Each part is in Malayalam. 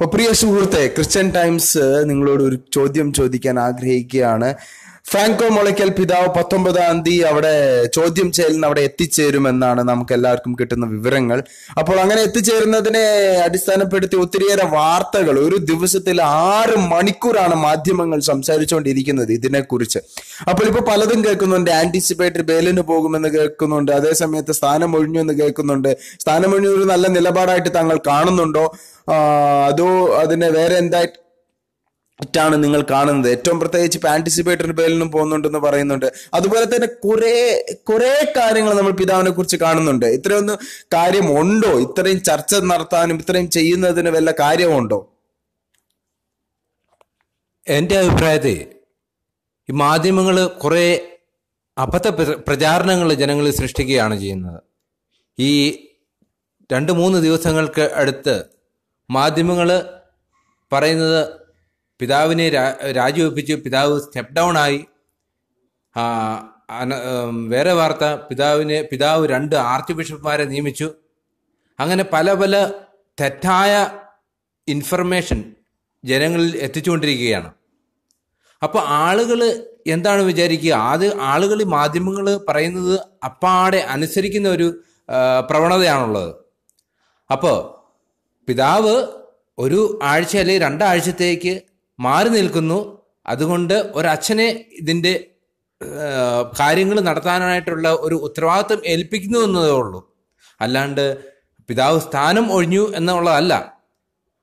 ഇപ്പൊ പ്രിയ സുഹൃത്തെ ക്രിസ്ത്യൻ ടൈംസ് നിങ്ങളോട് ഒരു ചോദ്യം ചോദിക്കാൻ ആഗ്രഹിക്കുകയാണ്. ഫ്രാങ്കോ മൊളയ്ക്കൽ പിതാവ് പത്തൊമ്പതാം തീയതി അവിടെ ചോദ്യം ചെയ്യലിന് അവിടെ എത്തിച്ചേരുമെന്നാണ് നമുക്ക് എല്ലാവർക്കും കിട്ടുന്ന വിവരങ്ങൾ. അപ്പോൾ അങ്ങനെ എത്തിച്ചേരുന്നതിനെ അടിസ്ഥാനപ്പെടുത്തി ഒത്തിരിയേറെ വാർത്തകൾ. ഒരു ദിവസത്തിൽ ആറ് മണിക്കൂറാണ് മാധ്യമങ്ങൾ സംസാരിച്ചുകൊണ്ടിരിക്കുന്നത് ഇതിനെക്കുറിച്ച്. അപ്പോൾ ഇപ്പോൾ പലതും കേൾക്കുന്നുണ്ട്. ആന്റിസിപ്പേറ്ററി ബെയിലിന് പോകുമെന്ന് കേൾക്കുന്നുണ്ട്. അതേസമയത്ത് സ്ഥാനം ഒഴിഞ്ഞു എന്ന് കേൾക്കുന്നുണ്ട്. സ്ഥാനം ഒഴിഞ്ഞു ഒരു നല്ല നിലപാടായിട്ട് താങ്കൾ കാണുന്നുണ്ടോ? അതോ അതിനെ വേറെ എന്തായിട്ടാണ് നിങ്ങൾ കാണുന്നത്. ഏറ്റവും പ്രത്യേകിച്ച് ഇപ്പൊ ആന്റിസിപ്പേറ്ററി പേരിലും പോകുന്നുണ്ടെന്ന് പറയുന്നുണ്ട്. അതുപോലെ തന്നെ കുറെ കുറെ കാര്യങ്ങൾ നമ്മൾ പിതാവിനെ കുറിച്ച് കാണുന്നുണ്ട്. ഇത്രയൊന്നും കാര്യമുണ്ടോ? ഇത്രയും ചർച്ച നടത്താനും ഇത്രയും ചെയ്യുന്നതിന് വല്ല കാര്യമുണ്ടോ? എന്റെ അഭിപ്രായത്തിൽ ഈ മാധ്യമങ്ങൾ കുറേ അബദ്ധ പ്രചാരണങ്ങൾ ജനങ്ങളിൽ സൃഷ്ടിക്കുകയാണ് ചെയ്യുന്നത്. ഈ രണ്ട് മൂന്ന് ദിവസങ്ങൾക്ക് അടുത്ത് മാധ്യമങ്ങൾ പറയുന്നത് പിതാവിനെ രാജിവെപ്പിച്ച് പിതാവ് സ്റ്റെപ്പ് ഡൗൺ ആയി. വേറെ വാർത്ത പിതാവിനെ പിതാവ് രണ്ട് ആർച്ച് ബിഷപ്പ്മാരെ നിയമിച്ചു. അങ്ങനെ പല പല തെറ്റായ ഇൻഫർമേഷൻ ജനങ്ങളിൽ എത്തിച്ചുകൊണ്ടിരിക്കുകയാണ്. അപ്പോൾ ആളുകൾ എന്താണ് വിചാരിക്കുക? അത് ആളുകൾ മാധ്യമങ്ങൾ പറയുന്നത് അപ്പാടെ അനുസരിക്കുന്ന ഒരു പ്രവണതയാണുള്ളത്. അപ്പോൾ പിതാവ് ഒരു ആഴ്ച അല്ലെങ്കിൽ രണ്ടാഴ്ചത്തേക്ക് മാറി നിൽക്കുന്നു. അതുകൊണ്ട് ഒരച്ഛനെ ഇതിന്റെ കാര്യങ്ങൾ നടത്താനായിട്ടുള്ള ഒരു ഉത്തരവാദിത്വം ഏൽപ്പിക്കുന്നു എന്നതേ ഉള്ളൂ. അല്ലാണ്ട് പിതാവ് സ്ഥാനം ഒഴിഞ്ഞു എന്നുള്ളതല്ല.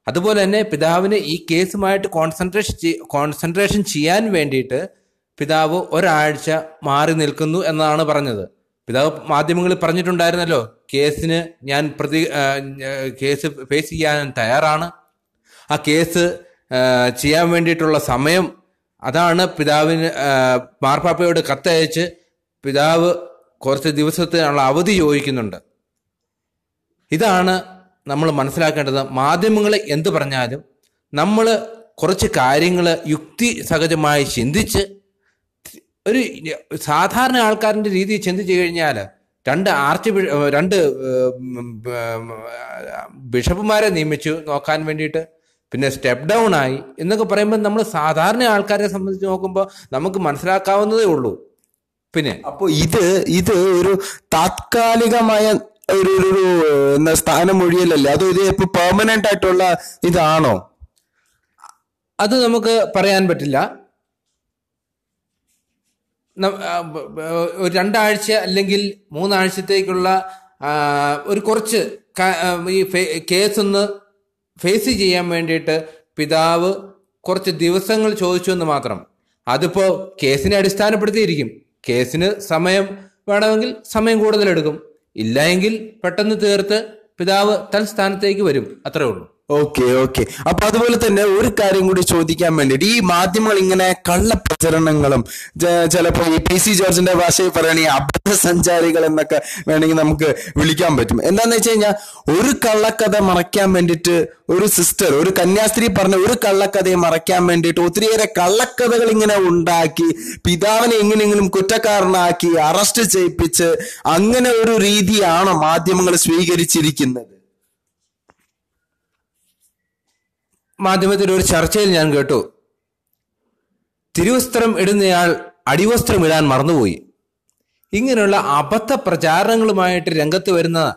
അതുപോലെ തന്നെ പിതാവിന് ഈ കേസുമായിട്ട് കോൺസെൻട്രേഷൻ കോൺസെൻട്രേഷൻ ചെയ്യാൻ വേണ്ടിയിട്ട് പിതാവ് ഒരാഴ്ച മാറി നിൽക്കുന്നു എന്നാണ് പറഞ്ഞത്. പിതാവ് മാധ്യമങ്ങളിൽ പറഞ്ഞിട്ടുണ്ടായിരുന്നല്ലോ കേസിന് ഞാൻ പ്രതി കേസ് ഫേസ് ചെയ്യാൻ തയ്യാറാണ്. ആ കേസ് ചെയ്യാൻ വേണ്ടിയിട്ടുള്ള സമയം അതാണ് പിതാവിന് മാർപ്പാപ്പയോട് കത്തയച്ച് പിതാവ് കുറച്ച് ദിവസത്തിനുള്ള അവധി ചോദിക്കുന്നുണ്ട് ഇതാണ് നമ്മൾ മനസ്സിലാക്കേണ്ടത് മാധ്യമങ്ങൾ എന്ത് പറഞ്ഞാലും നമ്മൾ കുറച്ച് കാര്യങ്ങൾ യുക്തി സഹജമായി ചിന്തിച്ച് ഒരു സാധാരണ ആൾക്കാരിന്റെ രീതിയിൽ ചിന്തിച്ചു കഴിഞ്ഞാൽ രണ്ട് ആർച്ച് രണ്ട് ബിഷപ്പുമാരെ നിയമിച്ചു നോക്കാൻ വേണ്ടിയിട്ട് പിന്നെ സ്റ്റെപ്പ് ഡൗൺ ആയി എന്നൊക്കെ പറയുമ്പോൾ നമ്മൾ സാധാരണ ആൾക്കാരെ സംബന്ധിച്ച് നോക്കുമ്പോൾ നമുക്ക് മനസ്സിലാക്കാവുന്നതേ ഉള്ളൂ. പിന്നെ അപ്പോൾ ഇത് ഇത് ഒരു താത്കാലികമായ ഒരു ഒരു എന്താ സ്ഥാനം മൊഴിയല്ലേ അതോ ഇത് ഇപ്പൊ പെർമനന്റ് ആയിട്ടുള്ള ഇതാണോ? അത് നമുക്ക് പറയാൻ പറ്റില്ല. ഒരു രണ്ടാഴ്ച അല്ലെങ്കിൽ മൂന്നാഴ്ചത്തേക്കുള്ള ഒരു കുറച്ച് ഈ കേസ് ഒന്ന് ഫേസ് ചെയ്യാൻ വേണ്ടിയിട്ട് പിതാവ് കുറച്ച് ദിവസങ്ങൾ ചോദിച്ചു എന്ന് മാത്രം. അതിപ്പോ കേസിനെ അടിസ്ഥാനപ്പെടുത്തിയിരിക്കും. കേസിന് സമയം വേണമെങ്കിൽ സമയം കൂടുതലെടുക്കും. ഇല്ല എങ്കിൽ പെട്ടെന്ന് തീർത്ത് പിതാവ് തൽസ്ഥാനത്തേക്ക് വരും. അത്രേ ഉള്ളൂ. ഓക്കെ ഓക്കെ അപ്പൊ അതുപോലെ തന്നെ ഒരു കാര്യം കൂടി ചോദിക്കാൻ വേണ്ടിയിട്ട് ഈ മാധ്യമങ്ങൾ ഇങ്ങനെ കള്ളപ്രചരണങ്ങളും ചിലപ്പോൾ ചിലപ്പോ ഈ പി സി ജോർജിന്റെ ഭാഷയിൽ പറയുകയാണെങ്കിൽ അബദ്ധ സഞ്ചാരികൾ എന്നൊക്കെ വേണമെങ്കിൽ നമുക്ക് വിളിക്കാൻ പറ്റും. എന്താന്ന് വെച്ച് കഴിഞ്ഞാൽ ഒരു കള്ളക്കഥ മറയ്ക്കാൻ വേണ്ടിട്ട് ഒരു സിസ്റ്റർ ഒരു കന്യാസ്ത്രീ പറഞ്ഞ ഒരു കള്ളക്കഥയെ മറയ്ക്കാൻ വേണ്ടിയിട്ട് ഒത്തിരിയേറെ കള്ളക്കഥകൾ ഇങ്ങനെ ഉണ്ടാക്കി പിതാവിനെ എങ്ങനെയെങ്കിലും കുറ്റക്കാരനാക്കി അറസ്റ്റ് ചെയ്യിപ്പിച്ച് അങ്ങനെ ഒരു രീതിയാണ് മാധ്യമങ്ങൾ സ്വീകരിച്ചിരിക്കുന്നത്. മാധ്യമത്തിൽ ഒരു ചർച്ചയിൽ ഞാൻ കേട്ടു. തിരുവസ്ത്രം ഇടുന്നയാൾ അടിവസ്ത്രം ഇടാൻ മറന്നുപോയി. ഇങ്ങനെയുള്ള അബദ്ധ പ്രചാരണങ്ങളുമായിട്ട് രംഗത്ത് വരുന്ന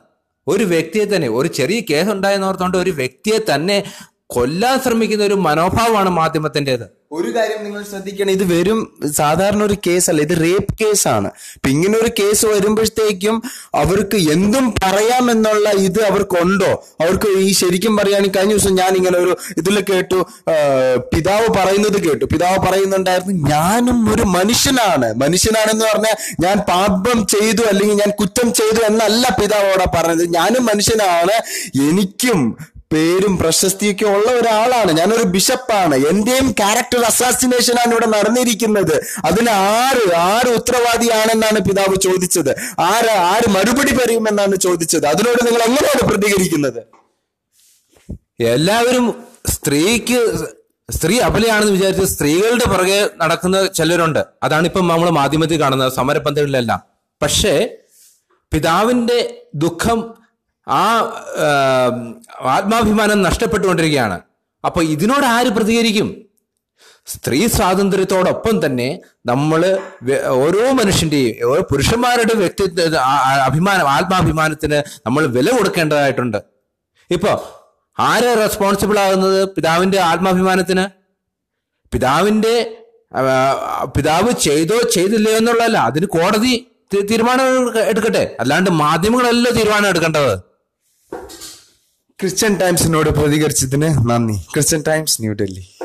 ഒരു വ്യക്തിയെ തന്നെ ഒരു ചെറിയ കേസ് ഉണ്ടായെന്നോർത്തുകൊണ്ട് ഒരു വ്യക്തിയെ തന്നെ കൊല്ലാൻ ശ്രമിക്കുന്ന ഒരു മനോഭാവമാണ് മാധ്യമത്തിന്റെത്. ഒരു കാര്യം നിങ്ങൾ ശ്രദ്ധിക്കണം ഇത് വെറും സാധാരണ ഒരു കേസല്ല ഇത് റേപ്പ് കേസാണ്. ഇപ്പൊ ഇങ്ങനെ ഒരു കേസ് വരുമ്പോഴത്തേക്കും അവർക്ക് എന്തും പറയാമെന്നുള്ള ഇത് അവർക്കുണ്ടോ? അവർക്ക് ഈ ശരിക്കും പറയുകയാണെങ്കിൽ കഴിഞ്ഞ ദിവസം ഞാൻ ഇങ്ങനെ ഒരു ഇതിൽ കേട്ടു പിതാവ് പറയുന്നത് കേട്ടു. പിതാവ് പറയുന്നുണ്ടായിരുന്നു ഞാനും ഒരു മനുഷ്യനാണ്. മനുഷ്യനാണെന്ന് പറഞ്ഞാൽ ഞാൻ പാപം ചെയ്തു അല്ലെങ്കിൽ ഞാൻ കുറ്റം ചെയ്തു എന്നല്ല പിതാവ് അവിടെ പറഞ്ഞത്. ഞാനും മനുഷ്യനാണ്. എനിക്കും പേരും പ്രശസ്തിയൊക്കെ ഉള്ള ഒരാളാണ്. ഞാനൊരു ബിഷപ്പാണ്. എന്റെയും ക്യാരക്ടർ അസാസിനേഷൻ ആണ് ഇവിടെ നടന്നിരിക്കുന്നത്. അതിന് ആര് ആര് ഉത്തരവാദിയാണെന്നാണ് പിതാവ് ചോദിച്ചത്. ആര് ആര് മറുപടി പറയുമെന്നാണ് ചോദിച്ചത്. അതിനോട് നിങ്ങൾ എങ്ങനെയാണ് പ്രതികരിക്കുന്നത്? എല്ലാവരും സ്ത്രീക്ക് സ്ത്രീ അബലയാണെന്ന് വിചാരിച്ച് സ്ത്രീകളുടെ പുറകെ നടക്കുന്ന ചിലരുണ്ട്. അതാണ് ഇപ്പം നമ്മൾ മാധ്യമത്തിൽ കാണുന്നത് സമരപന്തകളിലെല്ലാം പക്ഷേ പിതാവിന്റെ ദുഃഖം ആ ആത്മാഭിമാനം നഷ്ടപ്പെട്ടുകൊണ്ടിരിക്കുകയാണ്. അപ്പോൾ ഇതിനോട് ആര് പ്രതികരിക്കും? സ്ത്രീ സ്വാതന്ത്ര്യത്തോടൊപ്പം തന്നെ നമ്മൾ ഓരോ മനുഷ്യന്റെയും ഓരോ പുരുഷന്മാരുടെ വ്യക്തിത്വ അഭിമാനം ആത്മാഭിമാനത്തിന് നമ്മൾ വില കൊടുക്കേണ്ടതായിട്ടുണ്ട്. ഇപ്പോൾ ആര് റെസ്പോൺസിബിൾ ആകുന്നത് പിതാവിന്റെ ആത്മാഭിമാനത്തിന്? പിതാവിന്റെ പിതാവ് ചെയ്തോ ചെയ്തില്ലയോ എന്നുള്ളതല്ല അതിന് കോടതി തീരുമാനം എടുക്കട്ടെ. അല്ലാണ്ട് മാധ്യമങ്ങളല്ലോ തീരുമാനം എടുക്കേണ്ടത്. ക്രിസ്ത്യൻ ടൈംസിനോട് പ്രതികരിച്ചതിന് നന്ദി. Christian times New Delhi